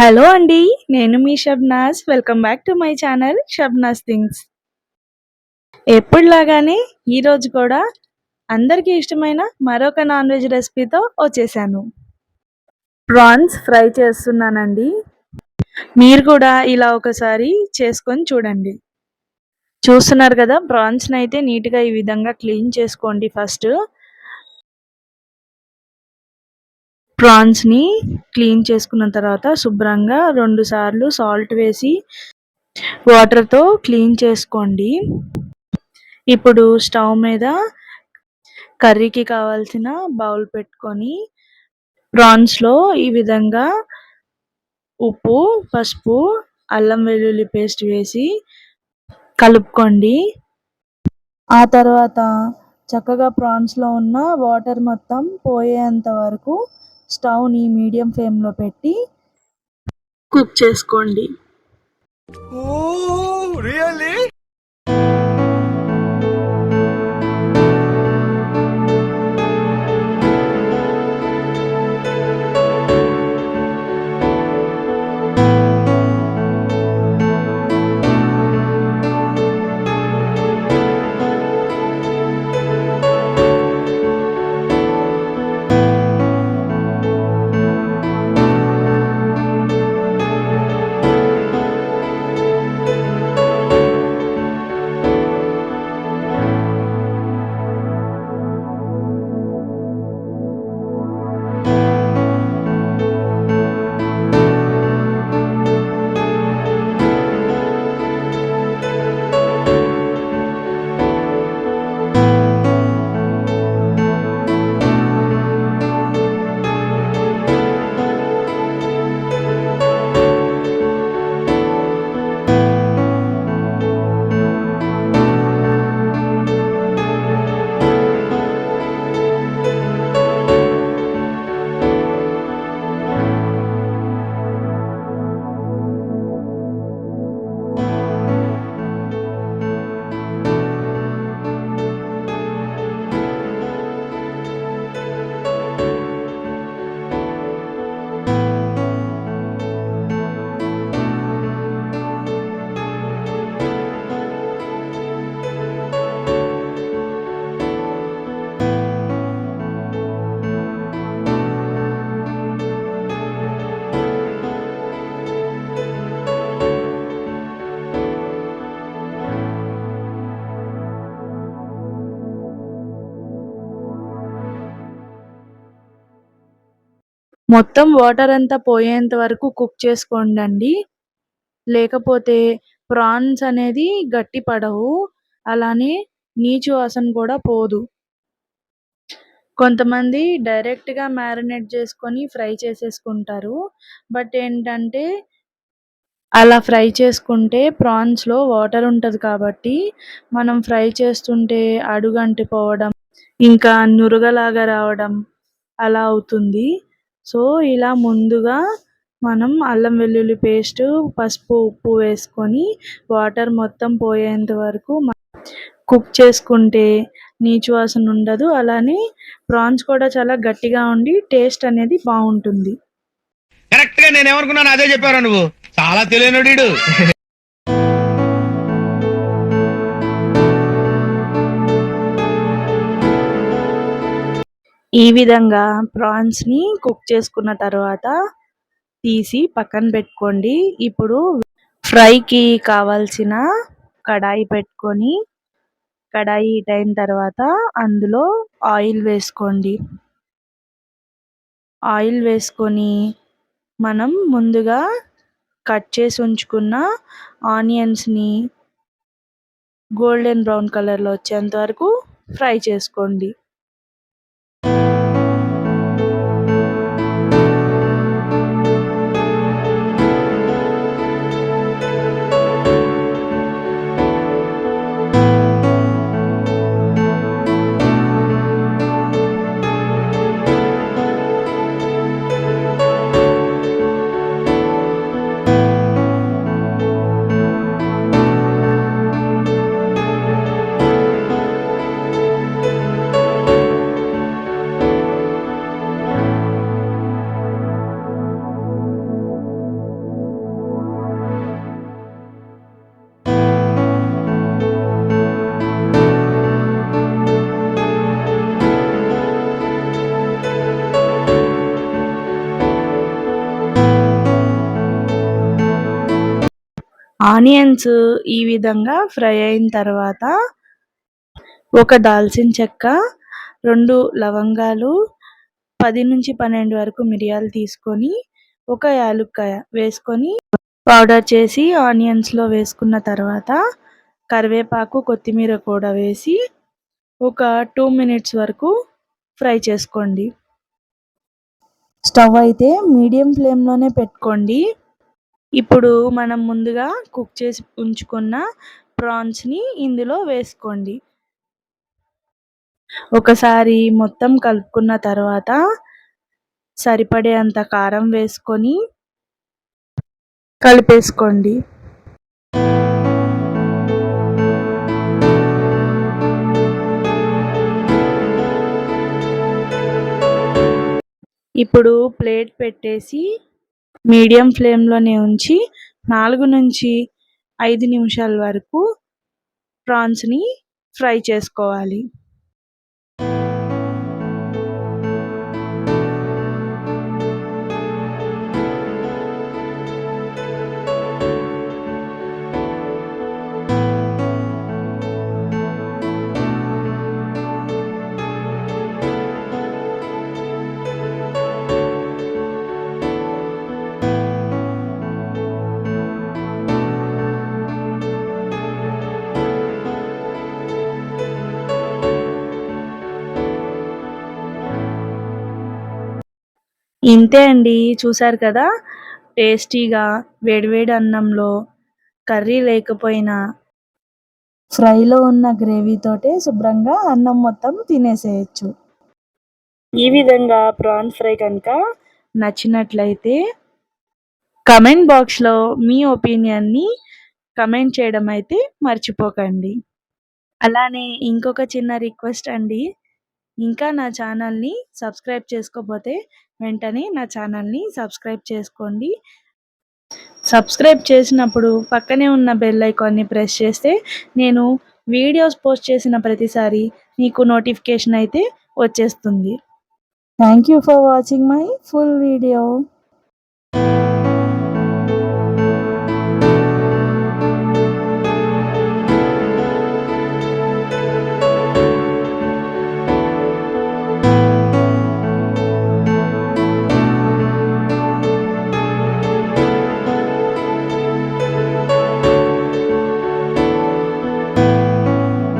Hello అండి నేను మీ Shabna's welcome back to my channel Shabna's things ఎప్పుడులాగానే ఈరోజు కూడా అందరికీ ఇష్టమైన మరొక నాన్ వెజ్ రెసిపీతో వచ్చేసాను. ప్రాన్స్ ఫ్రై చేస్తున్నానండి. మీరు కూడా ఇలా ఒకసారి చేసుకొని చూడండి. చూస్తున్నారు కదా ప్రాన్స్ని అయితే నీట్గా ఈ విధంగా క్లీన్ చేసుకోండి ఫస్ట్. ప్రాన్స్ని క్లీన్ చేసుకున్న తర్వాత శుభ్రంగా రెండు సార్లు సాల్ట్ వేసి వాటర్తో క్లీన్ చేసుకోండి. ఇప్పుడు స్టవ్ మీద కర్రీకి కావాల్సిన బౌల్ పెట్టుకొని ప్రాన్స్లో ఈ విధంగా ఉప్పు పసుపు అల్లం వెల్లుల్లి పేస్ట్ వేసి కలుపుకోండి. ఆ తర్వాత చక్కగా ప్రాన్స్లో ఉన్న వాటర్ మొత్తం పోయేంత వరకు స్టవ్ని మీడియం ఫ్లేమ్లో పెట్టి కుక్ చేసుకోండి. మొత్తం వాటర్ అంతా పోయేంత వరకు కుక్ చేసుకోండి లేకపోతే ప్రాన్స్ అనేది గట్టి పడవు. అలానే నీచు వాసన కూడా పోదు. కొంతమంది డైరెక్ట్గా మ్యారినేట్ చేసుకొని ఫ్రై చేసేసుకుంటారు. బట్ ఏంటంటే అలా ఫ్రై చేసుకుంటే ప్రాన్స్లో వాటర్ ఉంటుంది కాబట్టి మనం ఫ్రై చేస్తుంటే అడుగంటిపోవడం ఇంకా నురగలాగా రావడం అలా అవుతుంది. సో ఇలా ముందుగా మనం అల్లం వెల్లుల్లి పేస్ట్ పసుపు ఉప్పు వేసుకొని వాటర్ మొత్తం పోయేంత వరకు కుక్ చేసుకుంటే నీచు వాసన ఉండదు. అలానే ప్రాన్స్ కూడా చాలా గట్టిగా ఉండి టేస్ట్ అనేది బాగుంటుంది. కరెక్ట్గా నేను ఏమనుకున్నాను అదే చెప్పారు నువ్వు? చాలా తెలియనుడు ఈ విధంగా ప్రాన్స్ని కుక్ చేసుకున్న తర్వాత తీసి పక్కన పెట్టుకోండి. ఇప్పుడు ఫ్రైకి కావాల్సిన కడాయి పెట్టుకొని కడాయి హీట్ అయిన తర్వాత అందులో ఆయిల్ వేసుకోండి. ఆయిల్ వేసుకొని మనం ముందుగా కట్ చేసి ఉంచుకున్న ఆనియన్స్ని గోల్డెన్ బ్రౌన్ కలర్లో వచ్చేంత వరకు ఫ్రై చేసుకోండి. ఆనియన్స్ ఈ విధంగా ఫ్రై అయిన తర్వాత ఒక దాల్చిన చెక్క రెండు లవంగాలు పది నుంచి పన్నెండు వరకు మిరియాలు తీసుకొని ఒక యాలుక్కాయ వేసుకొని పౌడర్ చేసి ఆనియన్స్లో వేసుకున్న తర్వాత కరివేపాకు కొత్తిమీర కూడా వేసి ఒక టూ మినిట్స్ వరకు ఫ్రై చేసుకోండి. స్టవ్ అయితే మీడియం ఫ్లేమ్లోనే పెట్టుకోండి. ఇప్పుడు మనం ముందుగా కుక్ చేసి ఉంచుకున్న ప్రాన్స్ని ఇందులో వేసుకోండి. ఒకసారి మొత్తం కలుపుకున్న తర్వాత సరిపడే అంత కారం వేసుకొని కలిపేసుకోండి. ఇప్పుడు ప్లేట్ పెట్టేసి మీడియం ఫ్లేమ్లోనే ఉంచి నాలుగు నుంచి ఐదు నిమిషాల వరకు ప్రాన్స్ని ఫ్రై చేసుకోవాలి. ఇంతే అండి చూసారు కదా? టేస్టీగా వేడివేడి అన్నంలో కర్రీ లేకపోయినా. ఫ్రైలో ఉన్న గ్రేవీతోటే శుభ్రంగా అన్నం మొత్తం తినేసేయచ్చు. ఈ విధంగా ప్రాన్స్ ఫ్రై కనుక నచ్చినట్లయితే కమెంట్ బాక్స్లో మీ ఒపీనియన్ని కమెంట్ చేయడం అయితే మర్చిపోకండి. అలానే ఇంకొక చిన్న రిక్వెస్ట్ అండి. ఇంకా నా ఛానల్ని సబ్స్క్రైబ్ చేసుకోకపోతే వెంటనే నా ఛానల్ని సబ్స్క్రైబ్ చేసుకోండి. సబ్స్క్రైబ్ చేసినప్పుడు పక్కనే ఉన్న బెల్ ఐకాన్ని ప్రెస్ చేస్తే నేను వీడియోస్ పోస్ట్ చేసిన ప్రతిసారి మీకు నోటిఫికేషన్ అయితే వచ్చేస్తుంది. Thank you for watching my full video